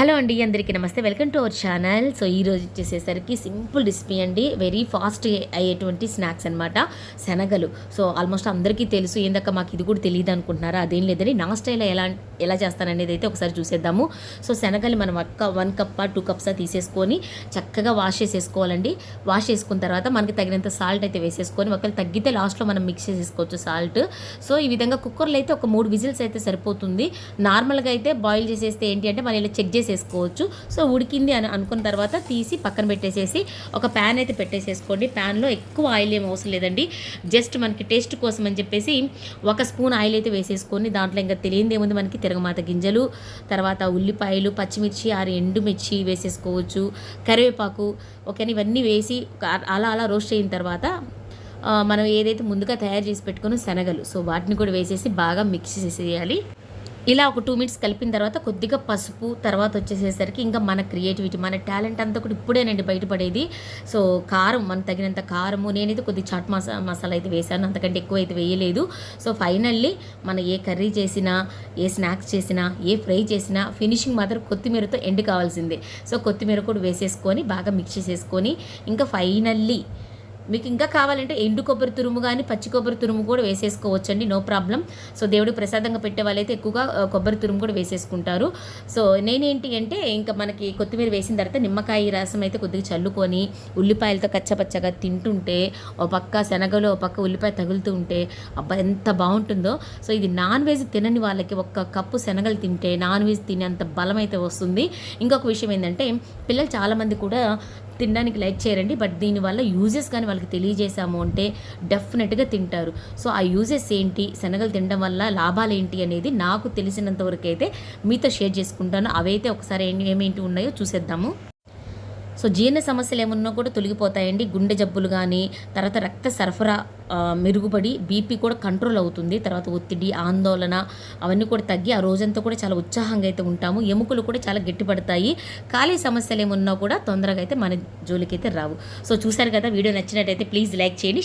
Hello అండి అందరికీ నమస్తే. Welcome to our channel so ఈ రోజు వచ్చేసేసరికి సింపుల్ రెసిపీ అండి. వెరీ ఫాస్ట్ అయ్యేటువంటి స్నాక్స్ అనమాట శనగలు. సో ఆల్మోస్ట్ అందరికీ తెలుసు. ఏందక్క మాకు ఇది కూడా తెలియదు అనుకుంటున్నారా? అదేం లేదని నా స్టైల్ ఎలా ఎలా చేస్తాననేది అయితే ఒకసారి చూసేద్దాము. సో శనగలు మనం ఒక్క వన్ కప్ టూ కప్సా తీసేసుకొని చక్కగా వాష్ చేసేసుకోవాలండి. వాష్ చేసుకున్న తర్వాత మనకి తగినంత సాల్ట్ అయితే వేసేసుకొని ఒకవేళ తగ్గితే లాస్ట్లో మనం మిక్స్ చేసేసుకోవచ్చు సాల్ట్ సో ఈ విధంగా కుక్కర్లో అయితే ఒక మూడు విజిల్స్ అయితే సరిపోతుంది. నార్మల్గా అయితే బాయిల్ చేసేస్తే ఏంటి అంటే మనం ఇలా చెక్ చేసి చేసేసుకోవచ్చు సో ఉడికింది అని అనుకున్న తర్వాత తీసి పక్కన పెట్టేసేసి ఒక ప్యాన్ అయితే పెట్టేసేసుకోండి. ప్యాన్లో ఎక్కువ ఆయిల్ ఏం అవసరం లేదండి. జస్ట్ మనకి టేస్ట్ కోసం అని చెప్పేసి ఒక స్పూన్ ఆయిల్ అయితే వేసేసుకొని దాంట్లో ఇంకా తెలియంది ఏముంది మనకి? తిరగమాత గింజలు తర్వాత ఉల్లిపాయలు పచ్చిమిర్చి ఆరు ఎండుమిర్చి వేసేసుకోవచ్చు. కరివేపాకు ఓకేనా ఇవన్నీ వేసి అలా అలా రోస్ట్ అయిన తర్వాత మనం ఏదైతే ముందుగా తయారు చేసి పెట్టుకున్న శనగలు సో వాటిని కూడా వేసేసి బాగా మిక్స్ చేసేయాలి. ఇలా ఒక టూ మినిట్స్ కలిపిన తర్వాత కొద్దిగా పసుపు తర్వాత వచ్చేసేసరికి ఇంకా మన క్రియేటివిటీ మన టాలెంట్ అంతా కూడా ఇప్పుడేనండి బయటపడేది. సో కారం మనకు తగినంత కారము నేనైతే కొద్ది చాట్ మసా మసాలా అయితే వేసాను అంతకంటే ఎక్కువ అయితే వేయలేదు. సో ఫైనల్లీ మన ఏ కర్రీ చేసినా ఏ స్నాక్స్ చేసినా ఏ ఫ్రై చేసినా ఫినిషింగ్ మాత్రం కొత్తిమీరతో ఎండ్ కావాల్సిందే. సో కొత్తిమీర కూడా వేసేసుకొని బాగా మిక్స్ చేసేసుకొని ఇంకా ఫైనల్లీ మీకు ఇంకా కావాలంటే ఎండు కొబ్బరి తురుము కానీ పచ్చి కొబ్బరి తురుము కూడా వేసేసుకోవచ్చండి. No problem. సో దేవుడు ప్రసాదంగా పెట్టే వాళ్ళైతే ఎక్కువగా కొబ్బరి తురుము కూడా వేసేసుకుంటారు. సో నేనేంటి అంటే ఇంకా మనకి కొత్తిమీర వేసిన తర్వాత నిమ్మకాయ రసం అయితే కొద్దిగా చల్లుకొని ఉల్లిపాయలతో కచ్చపచ్చగా తింటుంటే ఓ పక్క శనగలు ఓ పక్క ఉల్లిపాయ తగులుతూ ఉంటే అబ్బా ఎంత బాగుంటుందో. సో ఇది నాన్ వెజ్ తినని వాళ్ళకి ఒక్క కప్పు శనగలు తింటే నాన్ వెజ్ తినేంత బలం అయితే వస్తుంది. ఇంకొక విషయం ఏంటంటే పిల్లలు చాలామంది కూడా తినడానికి లైక్ చేయరండి. బట్ దీనివల్ల యూజెస్ కానీ వాళ్ళకి తెలియజేశాము అంటే డెఫినెట్గా తింటారు. సో ఆ యూజెస్ ఏంటి శనగలు తినడం వల్ల లాభాలు ఏంటి అనేది నాకు తెలిసినంత వరకు అయితే మీతో షేర్ చేసుకుంటాను. అవైతే ఒకసారి ఏమేంటి ఉన్నాయో చూసేద్దాము. సో జీర్ణ సమస్యలు ఏమున్నా కూడా తొలగిపోతాయండి. గుండె జబ్బులు కానీ తర్వాత రక్త సరఫరా మెరుగుపడి బీపీ కూడా కంట్రోల్ అవుతుంది. తర్వాత ఒత్తిడి ఆందోళన అవన్నీ కూడా తగ్గి ఆ రోజంతా కూడా చాలా ఉత్సాహంగా అయితే ఉంటాము. ఎముకలు కూడా చాలా గట్టిపడతాయి. ఖాళీ సమస్యలు ఏమున్నా కూడా తొందరగా అయితే మన జోలికి అయితే రావు. సో చూశారు కదా వీడియో నచ్చినట్టయితే ప్లీజ్ లైక్ చేయండి